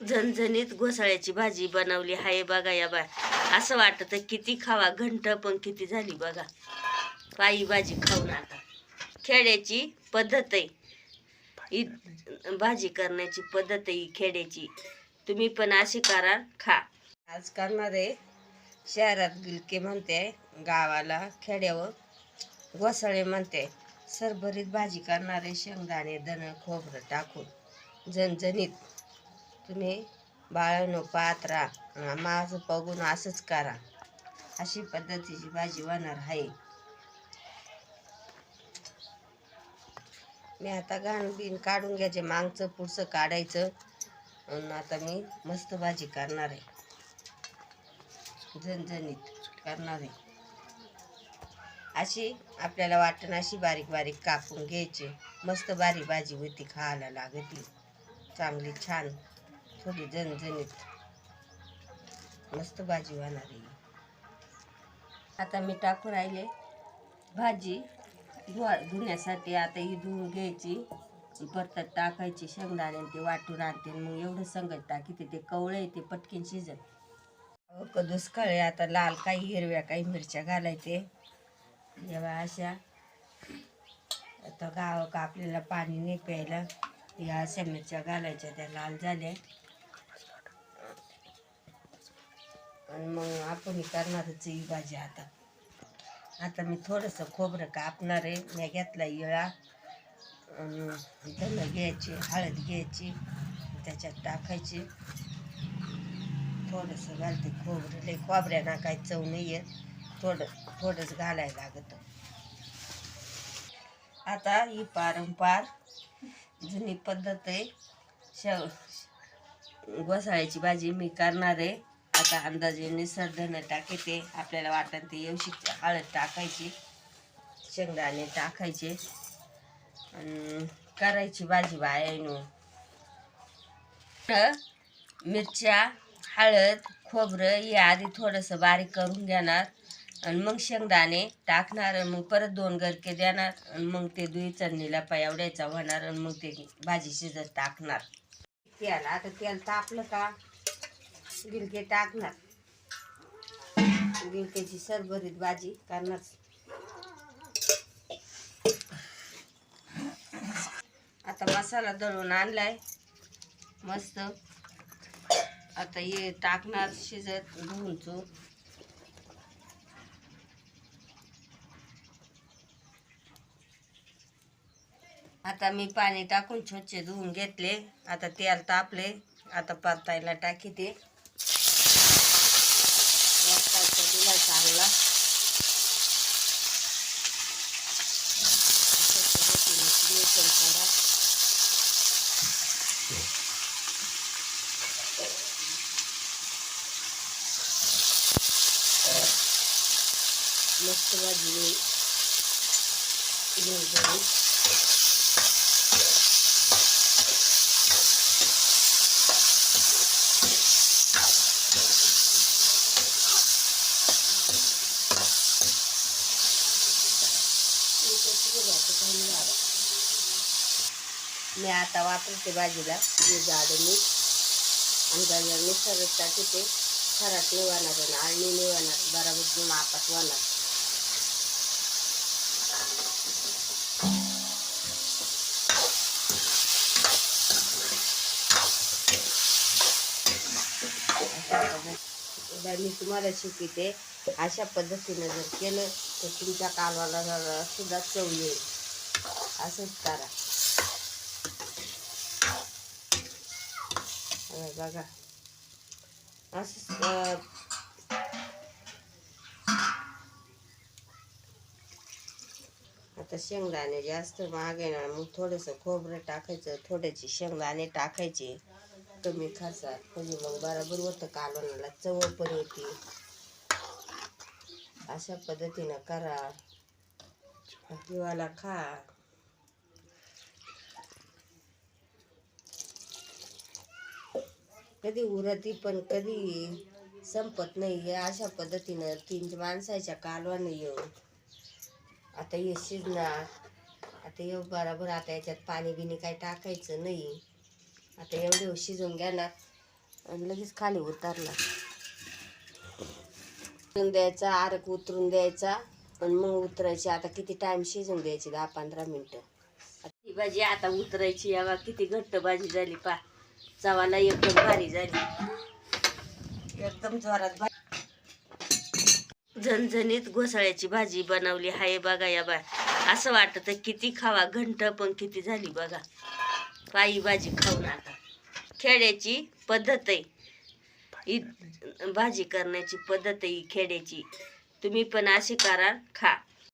झणझणीत घोसाळ्याची भाजी बनवली आहे बघा या बा. असं वाटत किती खावा घंट पण किती झाली बघा. पायी भाजी खाऊन आता. खेड्याची पद्धत आहे. भाजी करण्याची पद्धत आहे खेड्याची. तुम्ही पण अशी करा खा. आज करणार आहे शहरात गिलके म्हणते गावाला खेड्यावर घोसाळे म्हणते. सरभरीत भाजी करणारे शेंगदाणे दण खोबरं टाकून. झणझणीत. तुम्ही बाळांनो पाहत राहा. माझं बघून असंच करा. अशी पद्धतीची भाजी होणार आहे. मी आता घाण बिन काढून घ्यायचे. मागचं पुढचं काढायचं. आणि आता मी मस्त भाजी करणार आहे. झणझणीत करणार आहे. अशी आपल्याला वाटण अशी बारीक बारीक कापून घ्यायची. मस्त बारीक भाजी होती खायला लागते. चांगली छान. थोडी झणझणीत. मस्त भाजी होणार आहे. आता मी टाकून राहिले भाजी. धुवा धुण्यासाठी आता ही धुवून घ्यायची. परत टाकायची शेंगदाणे ते वाटून आणते मग एवढं संगत टाकी ते कवळे ते पटकीन शिजत कदूस कळे आता लाल काही हिरव्या काही मिरच्या घालायचे. जेव्हा अशा आता गाव का आपल्याला पाणी नाही प्यायला. या अशा मिरच्या घालायच्या त्या लाल झाल्या. आणि मग आपण करणारच ही भाजी आता. आता मी थोडंसं खोबरं कापणार आहे. मी घेतला इळा आणि धनं घ्यायची हळद घ्यायची त्याच्यात टाकायची. थोडंसं घालते खोबरं. लई खोबऱ्याना काही चव नाही आहे थोडं थोडंच घालायला लागतं. आता ही पारंपार जुनी पद्धत आहे. शेव घोसाळ्याची भाजी मी करणार आहे. आता अंदाजे निसर धनं टाकते आपल्याला वाटण ते येवशी हळद टाकायची शेंगदाणे टाकायचे आणि करायची भाजी बायानो मिरच्या हळद खोबरं हे आधी थोडंसं बारीक करून घेणार. आणि मग शेंगदाणे टाकणार आणि मग परत दोन गरके देणार. आणि मग ते दुई चरणीला पायावड्याचा होणार आणि मग ते भाजी शिजत टाकणार. तेल आता तेल तापलं का? गिलके टाकणार. गिलक्याची सरभरीत भाजी करणार. आता मसाला दळून आणलाय. मस्त. आता हे टाकणार शिजत धुवून चून आता मी पाणी टाकून स्वच्छ धुवून घेतले. आता तेल तापले. आता परतायला टाकी ते. दिला चांगला मस्त भाजी घेऊन मी आता वापरते भाजीला. हे झाडं मीठ. आणि त्याला मिसळत टाकते खराट निवाणार आणि आळणी निवाणार. बराबर मापात वाणार. मी तुम्हाला शिकवते अशा पद्धतीनं जर केलं तर तुमच्या कालवाला सुद्धा चव येईल. असंच करा. बघा. असं आता शेंगदाणे जास्त महाग आहे ना मग थोडंसं खोबरं टाकायचं थोड्याचे शेंगदाणे टाकायचे. कमी खर्चात म्हणजे मग बरोबर होतं कालवणाला चव पण येते अशा पद्धतीनं करा. हिवाला खा. कधी उरती पण कधी संपत नाही. अशा पद्धतीनं तीन माणसाच्या कालवाने येऊन आता हे शिजणार. आता येऊ बरोबर आता याच्यात पाणी बिणी काही टाकायचं नाही. आता एवढे शिजून घेणार आणि लगेच खाली उतारला उतरून द्यायचा आरक उतरून द्यायचा आणि मग उतरायची. आता किती टाइम शिजून द्यायची? दहा पंधरा मिनटं. ही भाजी आता उतरायची. यावा किती घट्ट भाजी झाली पा चवाला एकदम भारी झाली. एकदम जोरात झणझणीत घोसाळ्याची भाजी बनवली हाय बघा या बा असं वाटत किती खावा घंट पण किती झाली बघा. पायी भाजी खाऊन आता. खेड्याची पद्धत आहे. भाजी करण्याची पद्धत आहे खेड्याची. तुम्ही पण अशी करा खा.